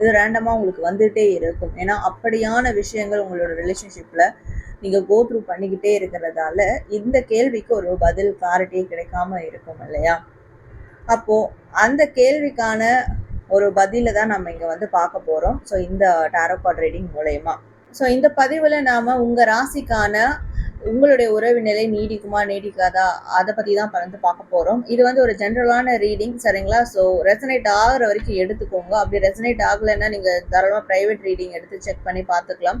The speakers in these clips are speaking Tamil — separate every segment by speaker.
Speaker 1: இது ரேண்டமா உங்களுக்கு வந்துகிட்டே இருக்கும். ஏன்னா அப்படியான விஷயங்கள் உங்களோட ரிலேஷன்ஷிப்ல நீங்க கோ த்ரூ பண்ணிக்கிட்டே இருக்கிறதால இந்த கேள்விக்கு ஒரு பதில் கிளாரிட்டியே கிடைக்காம இருக்கும் இல்லையா? அப்போ அந்த கேள்விக்கான ஒரு பதில தான் நம்ம இங்க வந்து பார்க்க போறோம். ஸோ இந்த டாரோ கார்ட் ரீடிங் மூலயமா. ஸோ இந்த பதிவுல நாம உங்க ராசிக்கான உங்களுடைய உறவு நிலை நீடிக்குமா நீடிக்காதா? அதை பத்தி தான் வந்து பார்க்க போறோம். இது வந்து ஒரு ஜென்ரலான ரீடிங் சரிங்களா? ஸோ ரெசனேட் ஆகுற வரைக்கும் எடுத்துக்கோங்க. அப்படி ரெசனேட் ஆகலைன்னா நீங்க தாராளமாக ப்ரைவேட் ரீடிங் எடுத்து செக் பண்ணி பார்த்துக்கலாம்.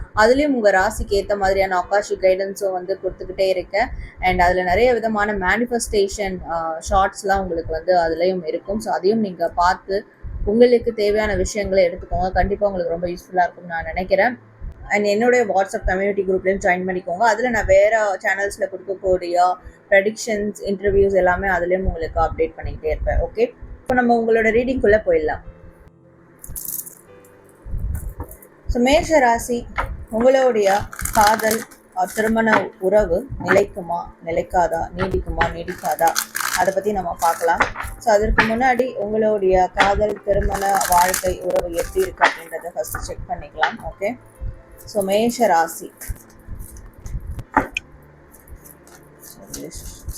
Speaker 1: அதுலேயும் உங்கள் ராசிக்கு ஏற்ற மாதிரியான ஆகாஷி கைடன்ஸும் வந்து கொடுத்துக்கிட்டே இருக்கேன் அண்ட் அதில் நிறைய விதமான மேனிஃபெஸ்டேஷன் ஷார்ட்ஸ்லாம் உங்களுக்கு வந்து அதுலேயும் இருக்கும். ஸோ அதையும் நீங்கள் பார்த்து உங்களுக்கு தேவையான விஷயங்களை எடுத்துக்கோங்க. கண்டிப்பாக உங்களுக்கு ரொம்ப யூஸ்ஃபுல்லாக இருக்கும்னு நான் நினைக்கிறேன். அண்ட் என்னுடைய வாட்ஸ்அப் கம்யூனிட்டி குரூப்லேயும் ஜாயின் பண்ணிக்கோங்க. அதில் நான் வேறு சேனல்ஸில் கொடுக்கக்கூடிய ப்ரெடிக்ஷன்ஸ் இன்டர்வியூஸ் எல்லாமே அதுலேயும் உங்களுக்கு அப்டேட் பண்ணிக்கிட்டே இருப்பேன். ஓகே இப்போ நம்ம உங்களோட ரீடிங்குள்ளே போயிடலாம். ஸோ மேஷ ராசி உங்களுடைய காதல் திருமண உறவு நிலைக்குமா நிலைக்காதா நீடிக்குமா நீடிக்காதா? அதை பற்றி நம்ம பார்க்கலாம். ஸோ அதற்கு முன்னாடி உங்களுடைய காதல் திருமண வாழ்க்கை உறவு எப்படி இருக்கு அப்படின்றத ஃபர்ஸ்ட் செக் பண்ணிக்கலாம் ஓகே ஸோ மேஷ ராசி.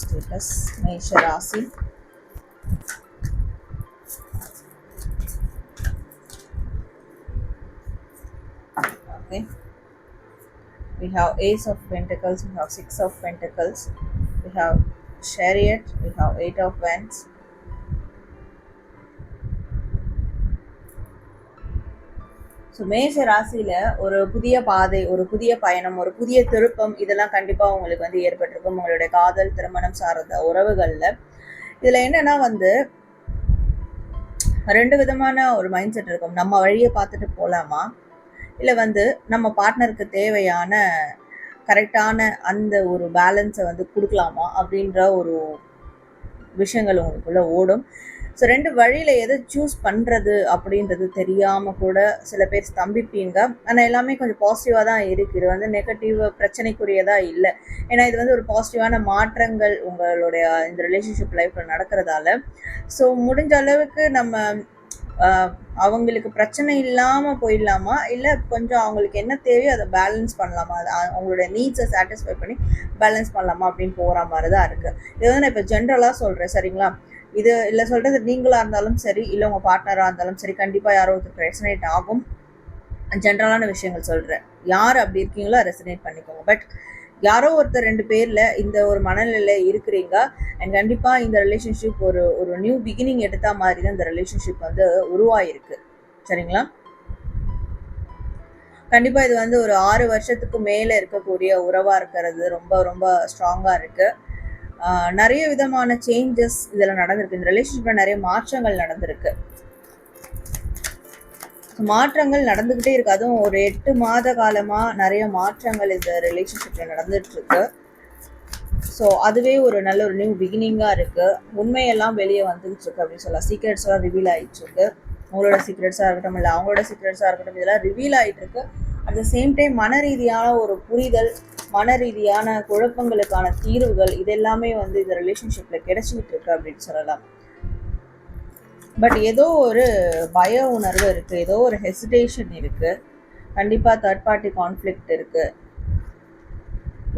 Speaker 1: ஸ்டேட்டஸ் மேஷ ராசி. Okay we have ace of pentacles we have six of pentacles we have chariot we have eight of wands. So மேஷ ராசியில் ஒரு புதிய பாதை ஒரு புதிய பயணம் ஒரு புதிய திருப்பம் இதெல்லாம் கண்டிப்பா உங்களுக்கு வந்து ஏற்பட்டிருக்கும். உங்களுடைய காதல் திருமணம் சார்ந்த உறவுகள்ல. இதுல என்னன்னா வந்து ரெண்டு விதமான ஒரு மைண்ட் செட் இருக்கும். நம்ம வழியை பார்த்துட்டு போகலாமா இல்லை வந்து நம்ம பார்ட்னருக்கு தேவையான கரெக்டான அந்த ஒரு பேலன்ஸை வந்து கொடுக்கலாமா அப்படின்ற ஒரு விஷயங்கள் உங்களுக்குள்ளே ஓடும். ஸோ ரெண்டு வழியில் எதை சூஸ் பண்ணுறது அப்படின்றது தெரியாமல் கூட சில பேர் ஸ்தம்பிப்பீங்க. ஆனால் எல்லாமே கொஞ்சம் பாசிட்டிவாக தான் இருக்குது இது வந்து நெகட்டிவ் பிரச்சனைக்குரியதாக இல்லை. ஏன்னா இது வந்து ஒரு பாசிட்டிவான மாற்றங்கள் உங்களுடைய இந்த ரிலேஷன்ஷிப் லைஃப்பில் நடக்கிறதால. ஸோ முடிஞ்ச அளவுக்கு நம்ம அவங்களுக்கு பிரச்சனை இல்லாமல் போயிடலாமா? இல்லை கொஞ்சம் அவங்களுக்கு என்ன தேவையோ அதை பேலன்ஸ் பண்ணலாமா? அது அவங்களோட நீட்ஸை சாட்டிஸ்ஃபை பண்ணி பேலன்ஸ் பண்ணலாமா அப்படின்னு போகிற மாதிரி தான் இருக்குது இது வந்து நான் இப்போ ஜென்ரலாக சொல்கிறேன் சரிங்களா? இது இல்லை சொல்கிறது நீங்களாக இருந்தாலும் சரி இல்லை உங்கள் பார்ட்னராக இருந்தாலும் சரி கண்டிப்பாக யாரோ ஒருத்தர் ரெசனேட் ஆகும். ஜென்ரலான விஷயங்கள் சொல்கிறேன் யார் அப்படி இருக்கீங்களோ ரெசனேட் பண்ணிக்கோங்க. பட் யாரோ ஒருத்தர் ரெண்டு பேரில் இந்த ஒரு மனநிலையில் இருக்கிறீங்க. அண்ட் கண்டிப்பாக இந்த ரிலேஷன்ஷிப் ஒரு ஒரு நியூ பிகினிங் எடுத்த மாதிரி தான் இந்த ரிலேஷன்ஷிப் வந்து உருவாயிருக்கு. சரிங்களா? கண்டிப்பாக இது வந்து ஒரு ஆறு வருஷத்துக்கு மேலே இருக்கக்கூடிய உறவாக இருக்கிறது. ரொம்ப ரொம்ப ஸ்ட்ராங்காக இருக்குது நிறைய விதமான சேஞ்சஸ் இதில் நடந்திருக்கு. இந்த ரிலேஷன்ஷிப்பில் நிறைய மாற்றங்கள் நடந்திருக்கு. மாற்றங்கள் நடந்துக்கிட்டே இருக்கு. அதுவும் ஒரு எட்டு மாத காலமாக நிறைய மாற்றங்கள் இந்த ரிலேஷன்ஷிப்பில் நடந்துட்டு இருக்கு. ஸோ அதுவே ஒரு நல்ல ஒரு நியூ பிகினிங்காக இருக்கு. உண்மையெல்லாம் வெளியே வந்துகிட்டு இருக்கு அப்படின்னு சொல்லலாம். சீக்ரெட்ஸ்லாம் ரிவீல் ஆகிட்டுருக்கு உங்களோட சீக்ரெட்ஸாக இருக்கட்டும் இல்லை அவங்களோட சீக்ரெட்ஸாக இருக்கட்டும் இதெல்லாம் ரிவீல் ஆகிட்டு இருக்கு. அட் த சேம் டைம் மன ரீதியான ஒரு புரிதல் மன ரீதியான குழப்பங்களுக்கான தீர்வுகள் இதெல்லாமே வந்து இந்த ரிலேஷன்ஷிப்பில் கிடைச்சிக்கிட்டு இருக்கு அப்படின்னு சொல்லலாம். பட் ஏதோ ஒரு பய உணர்வு இருக்குது ஏதோ ஒரு ஹெசிடேஷன் இருக்குது கண்டிப்பாக தேர்ட் பார்ட்டி கான்ஃப்ளிக்ட் இருக்குது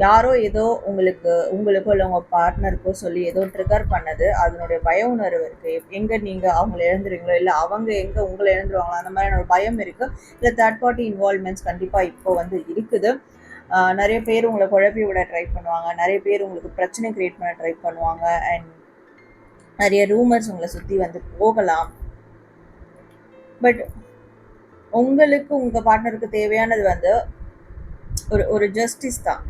Speaker 1: யாரோ ஏதோ உங்களுக்கு உங்களுக்கோ இல்லை உங்கள் பார்ட்னருக்கோ சொல்லி ஏதோ ட்ரிகர் பண்ணது அதனுடைய பய உணர்வு இருக்குது எங்கே நீங்கள் அவங்கள எழுந்துருவீங்களோ இல்லை அவங்க எங்கே உங்களை எழுந்துருவாங்களோ அந்த மாதிரியான ஒரு பயம் இருக்குது இல்லை தேர்ட் பார்ட்டி இன்வால்மெண்ட்ஸ் கண்டிப்பாக இப்போ வந்து இருக்குது. நிறைய பேர் உங்களை குழப்பி விட ட்ரை பண்ணுவாங்க. நிறைய பேர் உங்களுக்கு பிரச்சனை க்ரியேட் பண்ண ட்ரை பண்ணுவாங்க. அண்ட் நிறைய ரூமர்ஸ் உங்களை சுற்றி வந்து போகலாம். பட் உங்களுக்கு உங்கள் பார்ட்னருக்கு தேவையானது வந்து ஒரு ஒரு ஜஸ்டிஸ் தான்.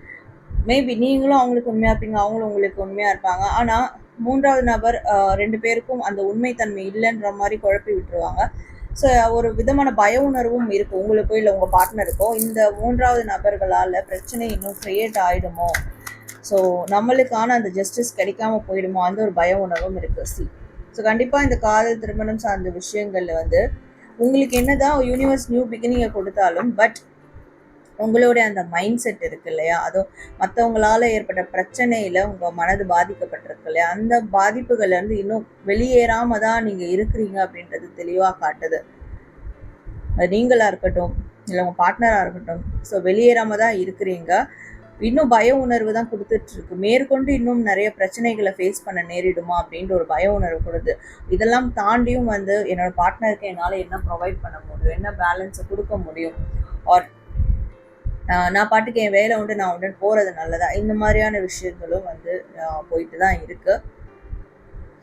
Speaker 1: மேபி நீங்களும் அவங்களுக்கு உண்மையாக இருப்பீங்க அவங்களும் உங்களுக்கு உண்மையாக இருப்பாங்க. ஆனால் மூன்றாவது நபர் ரெண்டு பேருக்கும் அந்த உண்மைத்தன்மை இல்லைன்ற மாதிரி குழப்பி விட்டுருவாங்க. ஸோ ஒரு விதமான பய உணர்வும் இருக்கும் உங்களுக்கோ இல்லை உங்கள் பார்ட்னருக்கோ இந்த மூன்றாவது நபர்களால் பிரச்சனை இன்னும் கிரியேட் ஆகிடுமோ ஸோ நம்மளுக்கான அந்த ஜஸ்டிஸ் கிடைக்காம போயிடுமோ அந்த ஒரு பய உணர்வும் இருக்குது சி ஸோ கண்டிப்பாக இந்த காதல் திருமணம் சார்ந்த விஷயங்கள்ல வந்து உங்களுக்கு என்னதான் யூனிவர்ஸ் நியூ பிகினிங்கை கொடுத்தாலும் பட் உங்களுடைய அந்த மைண்ட் செட் இருக்கு இல்லையா? அதுவும் மற்றவங்களால் ஏற்பட்ட பிரச்சனையில உங்க மனது பாதிக்கப்பட்டிருக்கு இல்லையா? அந்த பாதிப்புகள்ல இருந்து இன்னும் வெளியேறாமல் தான் நீங்க இருக்கிறீங்க அப்படின்றது தெளிவா காட்டுது. நீங்களாக நீங்களா இருக்கட்டும் இல்லை உங்க பார்ட்னராக இருக்கட்டும். ஸோ வெளியேறாமல் தான் இருக்கிறீங்க. இன்னும் பய உணர்வு தான் கொடுத்துட்டு இருக்கு மேற்கொண்டு இன்னும் நிறைய பிரச்சனைகளை ஃபேஸ் பண்ண நேரிடுமா அப்படின்ற ஒரு பய உணர்வு கொடுத்து இதெல்லாம் தாண்டியும் வந்து என்னோட பார்ட்னருக்கு என்னால் என்ன ப்ரொவைட் பண்ண முடியும்? என்ன பேலன்ஸை கொடுக்க முடியும்? ஆர் நான் பாட்டுக்கு என் வேலை உண்டு நான் உண்டு போகிறது நல்லதா? இந்த மாதிரியான விஷயங்களும் வந்து போயிட்டு தான் இருக்குது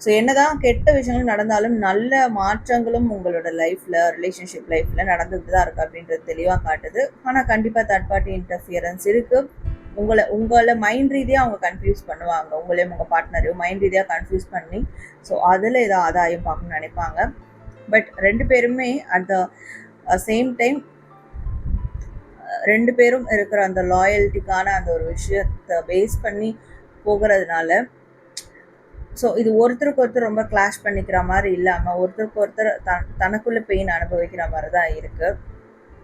Speaker 1: ஸோ என்னதான் கெட்ட விஷயங்கள் நடந்தாலும் நல்ல மாற்றங்களும் உங்களோட லைஃப்பில் ரிலேஷன்ஷிப் லைஃப்பில் நடந்துகிட்டு தான் இருக்குது அப்படின்றது தெளிவாக காட்டுது. ஆனால் கண்டிப்பாக தேர்ட் பார்ட்டி இன்டர்ஃபியரன்ஸ் இருக்குது உங்களை உங்களை மைண்ட் ரீதியாக அவங்க கன்ஃபியூஸ் பண்ணுவாங்க. உங்களையும் உங்கள் பார்ட்னரையும் மைண்ட் ரீதியாக கன்ஃபியூஸ் பண்ணி ஸோ அதில் ஏதோ ஆதாயம் பார்க்கணும்னு நினைப்பாங்க. பட் ரெண்டு பேருமே அட் த சேம் டைம் ரெண்டு பேரும் இருக்கிற அந்த லாயல்ட்டிக்கான அந்த ஒரு விஷயத்தை பேஸ் பண்ணி போகிறதுனால ஸோ இது ஒருத்தருக்கு ஒருத்தர் ரொம்ப கிளாஷ் பண்ணிக்கிற மாதிரி இல்லாமல் ஒருத்தருக்கு ஒருத்தர் தன் தனக்குள்ளே பெயின் அனுபவிக்கிற மாதிரி தான் இருக்குது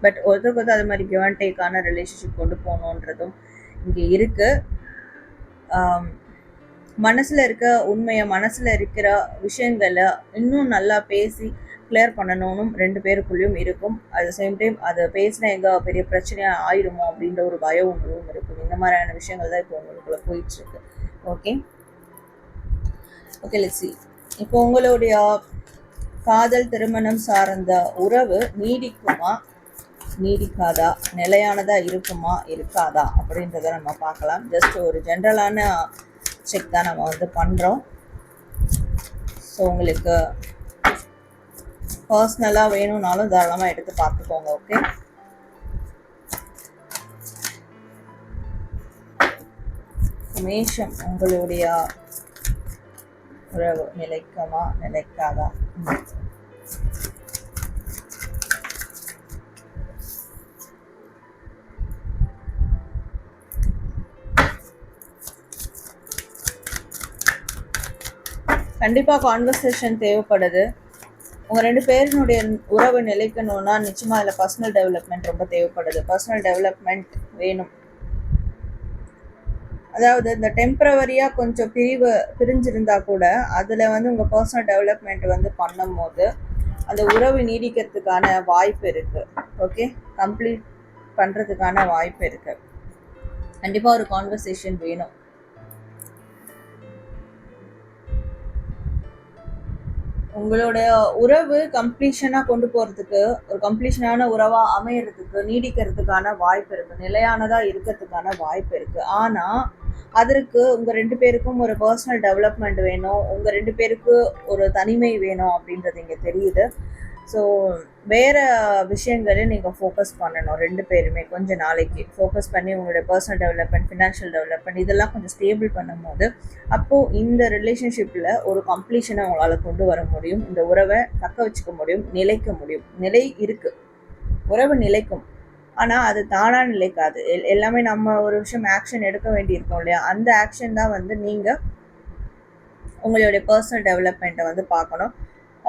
Speaker 1: பட் ஒருத்தருக்கு ஒருத்தர் அது மாதிரி கிவன் டேக்கான ரிலேஷன்ஷிப் கொண்டு போகணுன்றதும் இங்கே இருக்கு. மனசில் இருக்க உண்மையை மனசில் இருக்கிற விஷயங்களை இன்னும் நல்லா பேசி கிளியர் பண்ணணும்னு ரெண்டு பேருக்குள்ளேயும் இருக்கும். அட் சேம் டைம் அதை பேசினா எங்கே பெரிய பிரச்சனையாக ஆயிடுமோ அப்படின்ற ஒரு பயம் உங்களும் இருக்கும். இந்த மாதிரியான விஷயங்கள் தான் இப்போ உங்களுக்குள்ள போயிட்டுருக்கு. ஓகே ஓகே லெட்ஸி இப்போ உங்களுடைய காதல் திருமணம் சார்ந்த உறவு நீடிக்குமா? நீடிக்காதா? நிலையானதாக இருக்குமா? இருக்காதா? அப்படின்றத நம்ம பார்க்கலாம். ஜஸ்ட் ஒரு ஜென்ரலான செக் தான் நம்ம வந்து பண்ணுறோம் ஸோ உங்களுக்கு பர்சனலாக வேணும்னாலும் தாராளமாக எடுத்து பார்த்துக்கோங்க ஓகே மேஷம் உங்களுடைய உறவு நிலைக்குமா? நிலைக்காதா? கண்டிப்பாக கான்வர்சேஷன் தேவைப்படுது. உங்கள் ரெண்டு பேரினுடைய உறவு நிலைக்கணும்னா நிச்சயமாக அதில் பர்சனல் டெவலப்மெண்ட் ரொம்ப தேவைப்படுது. பர்சனல் டெவலப்மெண்ட் வேணும். அதாவது இந்த டெம்பரவரியாக கொஞ்சம் பிரிவு பிரிஞ்சிருந்தா கூட அதில் வந்து உங்கள் பர்சனல் டெவலப்மெண்ட் வந்து பண்ணும்போது அந்த உறவு நீடிக்கிறதுக்கான வாய்ப்பு இருக்குது ஓகே கம்ப்ளீட் பண்ணுறதுக்கான வாய்ப்பு இருக்குது கண்டிப்பாக ஒரு கான்வர்சேஷன் வேணும். உங்களோட உறவு கம்ப்ளீஷனாக கொண்டு போகிறதுக்கு ஒரு கம்ப்ளீஷனான உறவாக அமையறதுக்கு நீடிக்கிறதுக்கான வாய்ப்பு இருக்குது நிலையானதாக இருக்கிறதுக்கான வாய்ப்பு இருக்குது ஆனால் அதற்கு உங்கள் ரெண்டு பேருக்கும் ஒரு பர்சனல் டெவலப்மெண்ட் வேணும். உங்கள் ரெண்டு பேருக்கு ஒரு தனிமை வேணும் அப்படின்றது இங்கே தெரியுது. ஸோ வேறு விஷயங்களையும் நீங்கள் ஃபோக்கஸ் பண்ணணும் ரெண்டு பேருமே. கொஞ்சம் நாளைக்கு ஃபோக்கஸ் பண்ணி உங்களுடைய பர்சனல் டெவலப்மெண்ட் ஃபினான்ஷியல் டெவலப்மெண்ட் இதெல்லாம் கொஞ்சம் ஸ்டேபிள் பண்ணும்போது அப்போது இந்த ரிலேஷன்ஷிப்பில் ஒரு கம்ப்ளீஷனை உங்களால் கொண்டு வர முடியும். இந்த உறவை தக்க வச்சுக்க முடியும் நிலைக்க முடியும். நிலை இருக்குது உறவு நிலைக்கும். ஆனால் அது தானாக நிலைக்காது. எல்- எல்லாமே நம்ம ஒரு விஷயம் ஆக்ஷன் எடுக்க வேண்டியிருக்கோம் இல்லையா? அந்த ஆக்ஷன் தான் வந்து நீங்கள் உங்களுடைய பர்சனல் டெவலப்மெண்ட்டை வந்து பார்க்கணும்.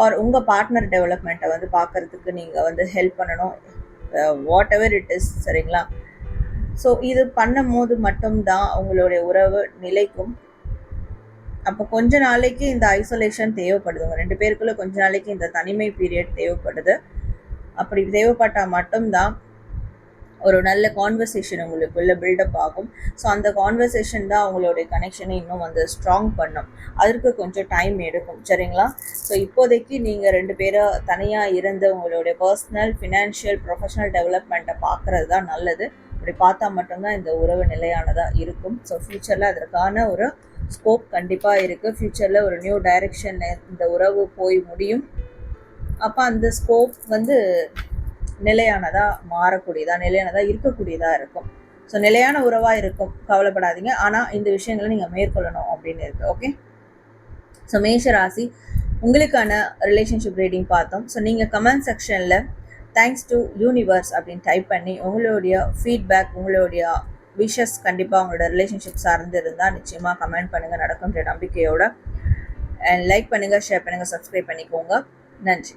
Speaker 1: ஆர் உங்கள் பார்ட்னர் டெவலப்மெண்ட்டை வந்து பார்க்குறதுக்கு நீங்கள் வந்து ஹெல்ப் பண்ணணும். வாட் எவர் இட் இஸ் சரிங்களா? ஸோ இது பண்ணும் போது மட்டும்தான் உங்களுடைய உறவு நிலைக்கும். அப்போ கொஞ்ச நாளைக்கு இந்த ஐசோலேஷன் தேவைப்படுது. உங்கள் ரெண்டு பேருக்குள்ளே கொஞ்ச நாளைக்கு இந்த தனிமை பீரியட் தேவைப்படுது. அப்படி தேவைப்பட்டால் மட்டும்தான் ஒரு நல்ல கான்வர்சேஷன் உங்களுக்குள்ளே பில்டப் ஆகும். ஸோ அந்த கான்வர்சேஷன் தான் அவங்களுடைய கனெக்ஷனை இன்னும் வந்து ஸ்ட்ராங் பண்ணும். அதற்கு கொஞ்சம் டைம் எடுக்கும். சரிங்களா? ஸோ இப்போதைக்கு நீங்கள் ரெண்டு பேரும் தனியாக இருந்து உங்களுடைய பர்சனல் ஃபினான்ஷியல் ப்ரொஃபஷனல் டெவலப்மெண்ட்டை பார்க்குறது தான் நல்லது. அப்படி பார்த்தா மட்டும்தான் இந்த உறவு நிலையானதாக இருக்கும். ஸோ ஃப்யூச்சரில் அதற்கான ஒரு ஸ்கோப் கண்டிப்பாக இருக்குது ஃப்யூச்சரில் ஒரு நியூ டைரெக்ஷனில் இந்த உறவு போய் முடியும். அப்போ அந்த ஸ்கோப் வந்து நிலையானதாக மாறக்கூடியதாக நிலையானதாக இருக்கக்கூடியதாக இருக்கும். ஸோ நிலையான உறவாக இருக்கும். கவலைப்படாதீங்க. ஆனால் இந்த விஷயங்களை நீங்கள் மேற்கொள்ளணும் அப்படின்னு இருக்குது ஓகே ஸோ மேஷ ராசி உங்களுக்கான ரிலேஷன்ஷிப் ரீடிங் பார்த்தோம். ஸோ நீங்கள் கமெண்ட் செக்ஷனில் தேங்க்ஸ் டு யூனிவர்ஸ் அப்படின்னு டைப் பண்ணி உங்களுடைய ஃபீட்பேக் உங்களுடைய விஷஸ் கண்டிப்பாக உங்களோட ரிலேஷன்ஷிப் சார்ந்து இருந்தால் நிச்சயமாக கமெண்ட் பண்ணுங்கள் நடக்கும்ன்ற நம்பிக்கையோட. அண்ட் லைக் பண்ணுங்கள் ஷேர் பண்ணுங்கள் சப்ஸ்கிரைப் பண்ணிக்கோங்க. நன்றி.